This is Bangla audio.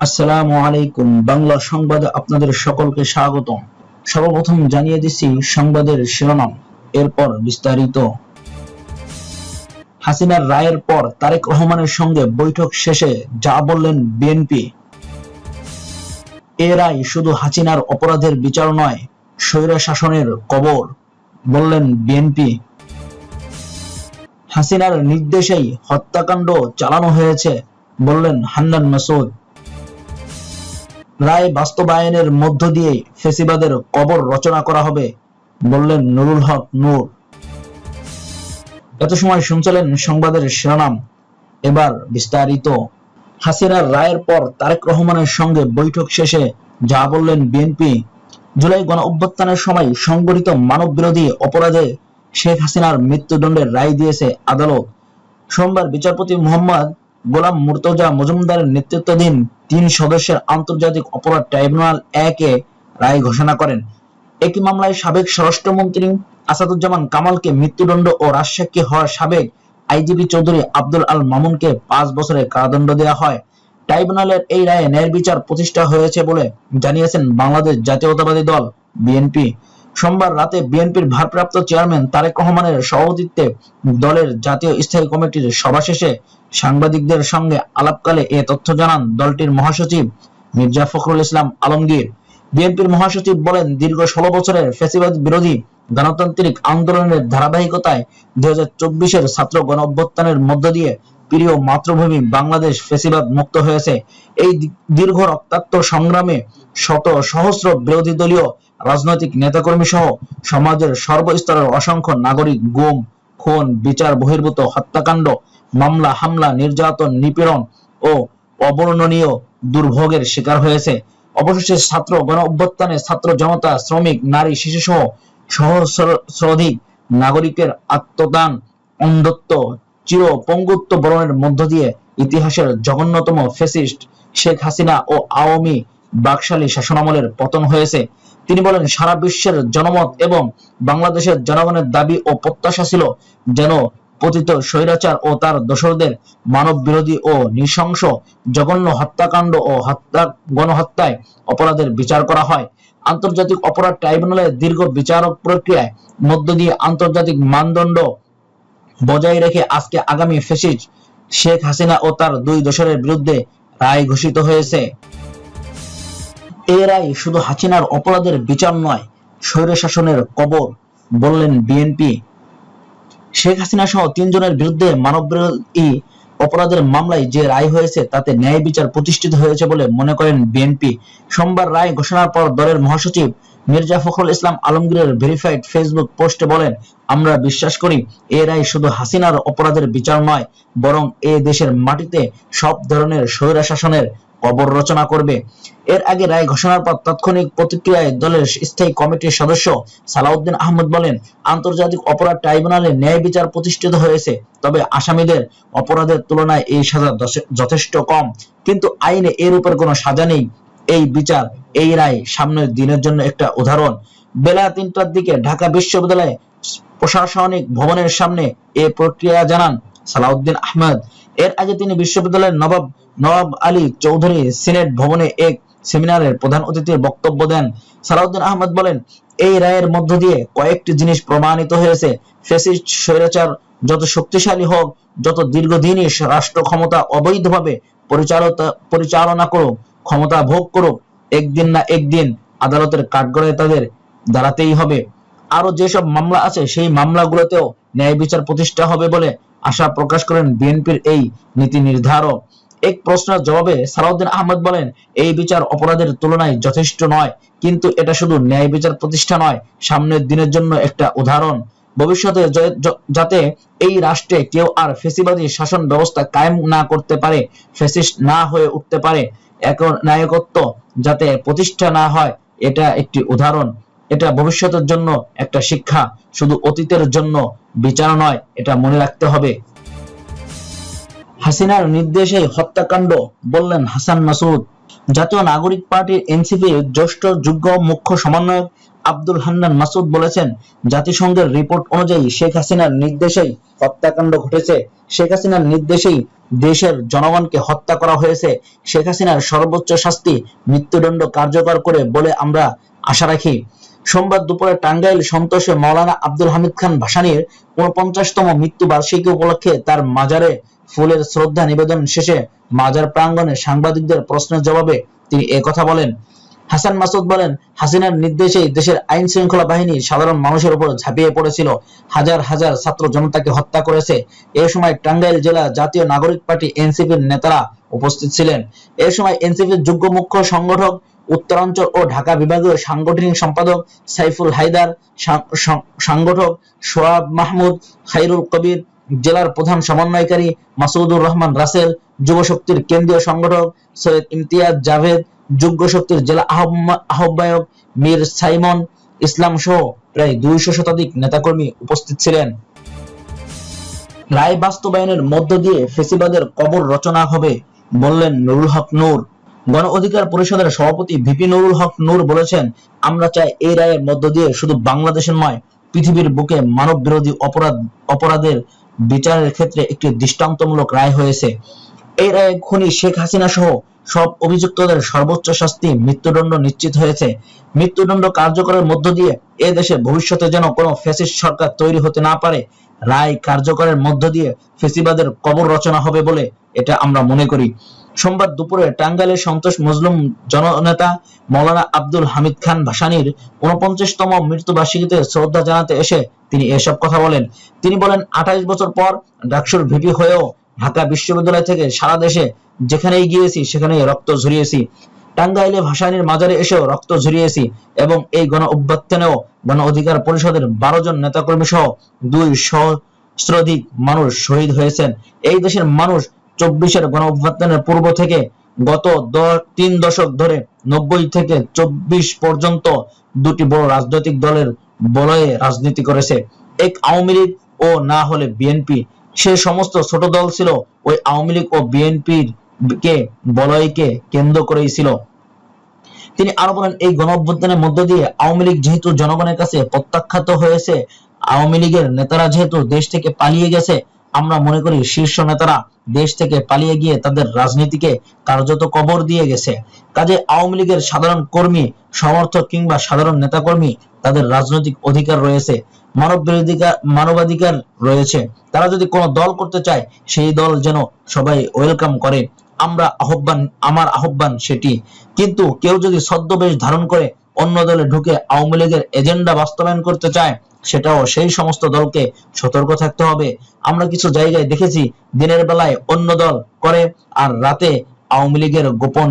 আসসালামু আলাইকুম। বাংলা সংবাদে আপনাদের সকলকে স্বাগত সর্বপ্রথম জানিয়ে দিচ্ছি সংবাদের শিরোনাম। এরপর বিস্তারিত। হাসিনার রায়ের পর তারেক রহমানের সঙ্গে বৈঠক শেষে যা বললেন বিএনপি। এ রায় শুধু হাসিনার অপরাধের বিচার নয়, স্বৈরা শাসনের কবর, বললেন বিএনপি। হাসিনার নির্দেশেই হত্যাকাণ্ড চালানো হয়েছে, বললেন হান্নান মাসুদ রায় বাস্তবায়নের মধ্য দিয়ে ফেসিবাদের কবর রচনা করা হবে, বললেন নুরুল হক নূর। এত সময় শুনছিলেন সংবাদের শিরোনাম। এবার বিস্তারিত। হাসিনার রায়ের পর তারেক রহমানের সঙ্গে বৈঠক শেষে যা বললেন বিএনপি, জুলাই গণ অভ্যুত্থানের সময় সংগঠিত মানব বিরোধী অপরাধে শেখ হাসিনার মৃত্যুদণ্ডের রায় দিয়েছে আদালত। সোমবার বিচারপতি মোহাম্মদ গোলাম মুর্তজা মজুমদারের নেতৃত্বাধীন তিন সদস্যের আন্তর্জাতিক অপরাধ ট্রাইব্যুনাল একে রায় ঘোষণা করেন। একই মামলায় সাবেক স্বরাষ্ট্রমন্ত্রী আসাদুজ্জামান কামালকে মৃত্যুদণ্ড ও রাজসাক্ষী হওয়া সাবেক আইজিপি চৌধুরী আব্দুল আল মামুনকে পাঁচ বছরের কারাদণ্ড দেওয়া হয়। ট্রাইব্যুনালের এই রায়ে ন্যায় বিচার প্রতিষ্ঠা হয়েছে বলে জানিয়েছেন বাংলাদেশ জাতীয়তাবাদী দল, বিএনপি। সোমবার রাতে বিএনপির ভারপ্রাপ্ত চেয়ারম্যান তারেক রহমানের সভাপতিত্বে দলের জাতীয় স্থায়ী কমিটির সভা শেষে সাংবাদিকদের সঙ্গে আলাপকালে এ তথ্য জানান দলটির মহাসচিব মির্জা ফখরুল ইসলাম আলমগীর। বিএনপির মহাসচিব বলেন, দীর্ঘ ষোলো বছরের ফ্যাসিবাদ বিরোধী গণতান্ত্রিক আন্দোলনের ধারাবাহিকতায় দুই হাজার চব্বিশের ছাত্র গণ অভ্যুত্থানের মধ্য দিয়ে প্রিয় মাতৃভূমি বাংলাদেশ ফেসিবাদ মুক্ত হয়েছে। এই দীর্ঘ রক্তাক্ত সংগ্রামে শত সহস্র বিরোধী দলীয় রাজনৈতিক নেতাকর্মী সহ সমাজের সর্বস্তরের অসংখ্য নাগরিক গুম, খুন, বিচার বহির্ভূত হত্যাকাণ্ড, মামলা, হামলা, নির্যাতন, নিপীড়ন ও অবর্ণনীয় দুর্ভোগের শিকার হয়েছে। অবশেষে ছাত্র গণ অভ্যুত্থানে ছাত্র জনতা, শ্রমিক, নারী শিশু সহ সহস্রাধিক নাগরিকের আত্মদান অন্ধত্ব চির পঙ্গুত্ব বরণের মধ্য দিয়ে ইতিহাসের জঘন্যতম ফেসিস্ট শেখ হাসিনা ও আওয়ামী বাকশালী শাসনামলের পতন হয়েছে। তিনি বলেন, সারা বিশ্বের জনমত এবং বাংলাদেশের জনগণের দাবি ও প্রত্যাশা ছিল যেন পতিত স্বৈরাচার ও তার দোসরদের মানব বিরোধী ও নৃশংস জঘন্য হত্যাকাণ্ড ও হত্যা, গণহত্যায় অপরাধের বিচার করা হয়। আন্তর্জাতিক অপরাধ ট্রাইব্যুনালের দীর্ঘ বিচারক প্রক্রিয়ায় মধ্য দিয়ে আন্তর্জাতিক মানদণ্ড বজায় রেখে আজকে আগামী ফেসিস শেখ হাসিনা ও তার দুই দোসরের বিরুদ্ধে রায় ঘোষিত হয়েছে। এ রায় শুধু হাসিনার অপরাধের বিচার নয় স্বৈর শাসনের কবর বললেন বিএনপি। শেখ হাসিনা সহ তিনজনের বিরুদ্ধে মানববিরোধী অপরাধের মামলায় যে রায় হয়েছে, তাতে ন্যায় বিচার প্রতিষ্ঠিত হয়েছে বলে মনে করেন বিএনপি। সোমবার রায় ঘোষণার পর দলের মহাসচিব মির্জা ফখরুল ইসলাম আলমগীরের ভেরিফাইড ফেসবুক পোস্টে বলেন, আমরা বিশ্বাস করি এ রায় শুধু হাসিনার অপরাধের বিচার নয়, বরং এ দেশের মাটিতে সব ধরনের স্বৈরা শাসনের কবর রচনা করবে। এর আগে রায় ঘোষণার পর তাৎক্ষণিক প্রতিক্রিয়ায় দলের স্থায়ী কমিটির সদস্য সালাউদ্দিন আহমদ বলেন, আন্তর্জাতিক অপরাধ ট্রাইব্যুনালে ন্যায় বিচার প্রতিষ্ঠিত হয়েছে, তবে আসামিদের অপরাধের তুলনায় এই সাজা যথেষ্ট কম। কিন্তু আইনে এর উপর কোনো সাজা নেই। এই বিচার, এই রায় সামনের দিনের জন্য একটা উদাহরণ। বেলা তিনটার দিকে ঢাকা বিশ্ববিদ্যালয়ে প্রশাসনিক ভবনের সামনে এ প্রক্রিয়া জানান। সালাউদ্দিন আহমদ। এর আগে তিনি বিশ্ববিদ্যালয়ের নবাব নবাব আলী চৌধুরী সিনেট ভবনে এক সেমিনারের প্রধান অতিথির বক্তব্য দেন। সালাউদ্দিন আহমদ বলেন, এই রায়ের মধ্য দিয়ে কয়েকটি জিনিস প্রমাণিত হয়েছে। ফেসিস্ট স্বৈরাচার যত শক্তিশালী হোক, যত দীর্ঘদিনই রাষ্ট্র ক্ষমতা অবৈধভাবে পরিচালনা পরিচালনা করুক, ক্ষমতা ভোগ করুক, একদিন না একদিন আদালতের কাঠগড়ায় তাদের দাঁড়াতেই হবে। আরও যেসব মামলা আছে, সেই মামলাগুলোতেও ন্যায় বিচার প্রতিষ্ঠা হবে বলে আশা প্রকাশ করেন বিএনপির এই নীতি নির্ধারক। এক প্রশ্নের জবাবে সালাউদ্দিন আহমদ বলেন, এই বিচার অপরাধের তুলনায় যথেষ্ট নয়, কিন্তু এটা শুধু ন্যায় বিচার প্রতিষ্ঠা নয়, সামনের দিনের জন্য একটা উদাহরণ। ভবিষ্যতে যাতে এই রাষ্ট্রে কেউ আর ফেসিবাদী শাসন ব্যবস্থা কায়েম না করতে পারে, ফেসিস্ট না হয়ে উঠতে পারে এখন নায়কত্ব যাতে প্রতিষ্ঠা না হয়, এটা একটি উদাহরণ। এটা ভবিষ্যতের জন্য একটা শিক্ষা, শুধু অতীতের জন্য বিচার নয়, এটা মনে রাখতে হবে। হাসিনার নির্দেশে হত্যাকাণ্ড, বললেন হাসান মাসুদ জাতীয় নাগরিক পার্টির এনসিপির জ্যেষ্ঠ যুগ্ম মুখ্য সমন্বয়ক আব্দুল হান্নান মাসুদ বলেছেন, জাতিসংঘের রিপোর্ট অনুযায়ী শেখ হাসিনার নির্দেশেই হত্যাকাণ্ড ঘটেছে। শেখ হাসিনার নির্দেশেই দেশের জনগণকে হত্যা করা হয়েছে। শেখ হাসিনার সর্বোচ্চ শাস্তি মৃত্যুদণ্ড কার্যকর করে বলে আমরা আশা রাখি। সোমবার দুপুরে টাঙ্গাইল সন্তোষে মাওলানা আব্দুল হামিদ খান ভাসানীর উনপঞ্চাশতম মৃত্যু বার্ষিকী উপলক্ষে তার মাজারে ফুলের শ্রদ্ধা নিবেদন শেষে মাজার প্রাঙ্গণে সাংবাদিকদের প্রশ্নের জবাবে তিনি একথা বলেন। হাসান মাসুদ বলেন, হাসিনার নির্দেশেই দেশের আইন শৃঙ্খলা বাহিনী সাধারণ মানুষের উপর ঝাঁপিয়ে পড়েছিল। হাজার হাজার ছাত্র জনতাকে হত্যা করেছে। এ সময় টাঙ্গাইল জেলা জাতীয় নাগরিক পার্টি এনসিপির নেতারা উপস্থিত ছিলেন। এ সময় এনসিপির যোগ্য মুখ্য সংগঠক উত্তরাঞ্চল ও ঢাকা বিভাগীয় সাংগঠনিক সম্পাদক সাইফুল হায়দার সাংগঠক সোয়াব মাহমুদ খাইরুল কবির, জেলার প্রধান সমন্বয়কারী মাসুদুর রহমান রাসেল যুব শক্তির কেন্দ্রীয় সংগঠক সৈয়দ ইমতিয়াজ জাভেদ যুগ্য শক্তির জেলা আহ্বা- আহ্বায়ক মীর সাইমন, ইসলাম সহ প্রায় দুইশো শতাধিক নেতাকর্মী উপস্থিত ছিলেন। রায় বাস্তবায়নের মধ্য দিয়ে ফেসিবাদের কবর রচনা হবে, বললেন নুরুল হক নূর। গণ অধিকার পরিষদের সভাপতি ভিপি নুরুল হক নূর বলেছেন, আমরা চাই এই রায়ের মধ্য দিয়ে শুধু বাংলাদেশের নয়, পৃথিবীর বুকে মানব বিরোধী অপরাধ, অপরাধের বিচারের ক্ষেত্রে একটি দৃষ্টান্তমূলক রায় হয়েছে। এই রায়ে খুনি শেখ হাসিনা সহ সব অভিযুক্তদের সর্বোচ্চ শাস্তি মৃত্যুদণ্ড নিশ্চিত হয়েছে। মৃত্যুদণ্ড কার্যকরের মধ্য দিয়ে এ দেশে ভবিষ্যতে যেন কোনো ফ্যাসিস্ট সরকার তৈরি হতে না পারে, রায় কার্যকরের মধ্য দিয়ে ফেসিবাদের কবর রচনা হবে বলে এটা আমরা মনে করি। সোমবার দুপুরে টাঙ্গাইলের সন্তোষ মজলুম জননেতা মৌলানা আব্দুল হামিদ খান ভাসানীর উনপঞ্চাশতম মৃত্যুবার্ষিকীতে শ্রদ্ধা জানাতে এসে তিনি এসব কথা বলেন। তিনি বলেন, আঠাইশ বছর পর ডাকসুর ভিপি হয়েও ঢাকা বিশ্ববিদ্যালয় থেকে সারা দেশে যেখানেই গিয়েছি সেখানেই রক্ত ঝরিয়েছি। টাঙ্গাইলে ভাসানীর মাজারে এসেও রক্ত ঝরিয়েছি এবং এই গণ অভ্যুত্থানেও গণ অধিকার পরিষদের বারো জন নেতাকর্মী সহ দুই সহস্রাধিক মানুষ শহীদ হয়েছেন। এই দেশের মানুষ চব্বিশের গণ অভ্যুত্থানের পূর্ব থেকে গত তিন দশক ধরে নব্বই থেকে চব্বিশ পর্যন্ত দুটি বড় রাজনৈতিক দলের বলয়ে রাজনীতি করেছে। এক আওয়ামী লীগ ও না হলে বিএনপি। সে সমস্ত ছোট দল ছিল ওই আওয়ামী লীগ ও বিএনপির কে বলয়কে কেন্দ্র করেই ছিল। তিনি আরও বলেন, এই গণ অভ্যুত্থানের মধ্য দিয়ে আওয়ামী লীগ যেহেতু জনগণের কাছে প্রত্যাখ্যাত হয়েছে, আওয়ামী লীগের নেতারা যেহেতু দেশ থেকে পালিয়ে গেছে আমরা মনে করি শীর্ষ নেতারা দেশ থেকে পালিয়ে গিয়ে তাদের রাজনীতিকে কার্যত কবর দিয়ে গেছে। কাজে আওয়ামী লীগের সাধারণ কর্মী, সমর্থক কিংবা সাধারণ নেতাকর্মী তাদের রাজনৈতিক অধিকার রয়েছে মানব বিরোধিকার মানবাধিকার রয়েছে। তারা যদি কোনো দল করতে চায়, সেই দল যেন সবাই ওয়েলকাম করে। আমরা আহ্বান আমার আহ্বান সেটি। কিন্তু কেউ যদি ছদ্মবেশ ধারণ করে অন্য দলে ঢুকে আওয়ামী লীগের এজেন্ডা বাস্তবায়ন করতে চায়, সেটাও সেই সমস্ত দলকে সতর্ক থাকতে হবে। আমরা কিছু জায়গায় দেখেছি, দিনের বেলায় অন্য দল করে আর রাতে আওয়ামী লীগের গোপন